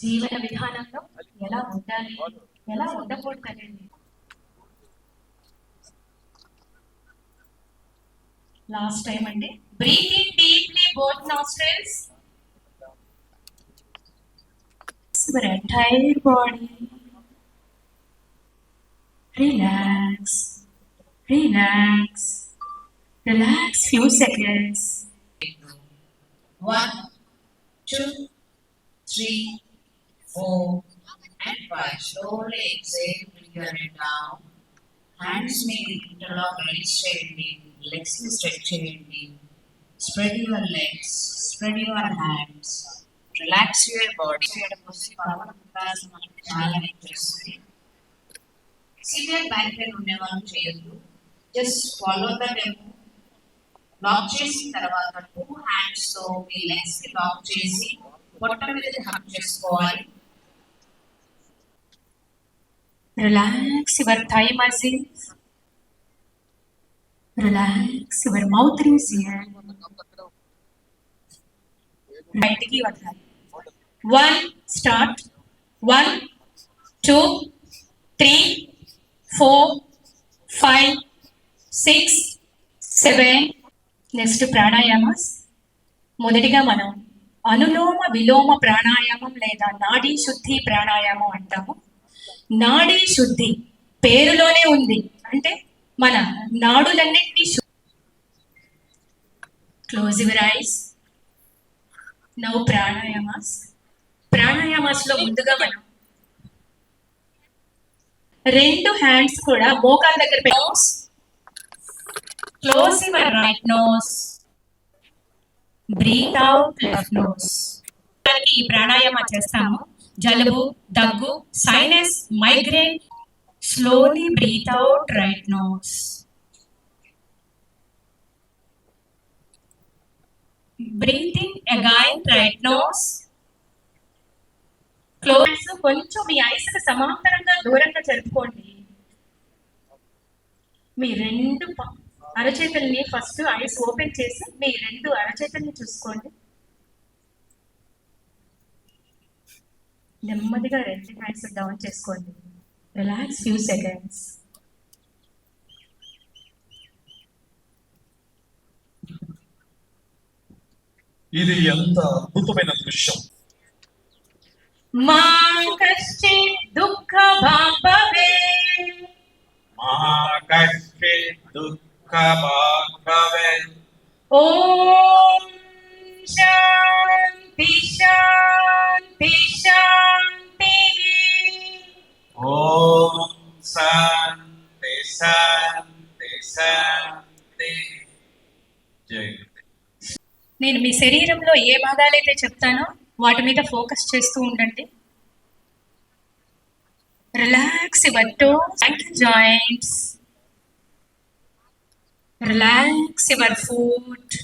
జీవన విధానంలో ఎలా ఉండాలి? ఎలా ఉండకూడదు అనేది లాస్ట్ టైం అండి breathing deeply both nostrils entire body relax relax relax few seconds one two three four, and five. Slowly exhale, bring your head down. Hands ని interlock, release చేయండి. Legs ని stretch చేయండి. Spread your legs, spread your hands. Relax your body. చేయడం వస్తే పవనాభ్యాసం మనకి చాలా help చేస్తుంది. Severe back pain ఉండే వాళ్ళు చేయొద్దు just follow the demo lock చేసిన తర్వాత టూ హ్యాండ్స్ తో మీ లెగ్స్ ని లాక్ చేసి పొట్ట మీద హక్ చేసుకోవాలి relax your thigh muscles relax your mouth region బయటికి వదలాలి one start one two three four five six seven next ప్రాణాయామస్ మొదటిగా మనం అనులోమ విలోమ ప్రాణాయామం లేదా నాడీ శుద్ధి ప్రాణాయామం అంటాము నాడీ శుద్ధి. పేరులోనే ఉంది. అంటే మన నాడులన్నింటినీ క్లోజ్ యువర్ ఐస్ నౌ ప్రాణాయామాస్ ప్రాణాయామాస్లో ముందుగా మనం రెండు హ్యాండ్స్ కూడా మోకాల దగ్గర పెట్టోస్ close your right nose breathe out left nose ఈ ప్రాణాయామం చేస్తాము. జలుబు దగ్గు sinus migraine slowly breathe out right nose breathing again right nose close కొంచెం మీ ఐస్కి సమాంతరంగా దూరంగా జరుపుకోండి. మీ రెండు అరచేతుల్ని ఫస్ట్ ఐస్ ఓపెన్ చేసి మీ రెండు అరచేతుల్ని చూసుకోండి. నెమ్మదిగా రెండు హ్యాండ్స్ డౌన్ చేసుకోండి. రిలాక్స్ ఫ్యూ సెకండ్స్ ఇది ఎంత అద్భుతమైన దృశ్యం. మా కష్టే దుఃఖ భావే మహాకష్టే దుఃఖ భాగవే ఓం నేను మీ శరీరంలో ఏ భాగాలైతే చెప్తానో వాటి మీద ఫోకస్ చేస్తూ ఉండండి. Relax your toes and joints relax your foot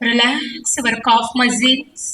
relax your calf muscles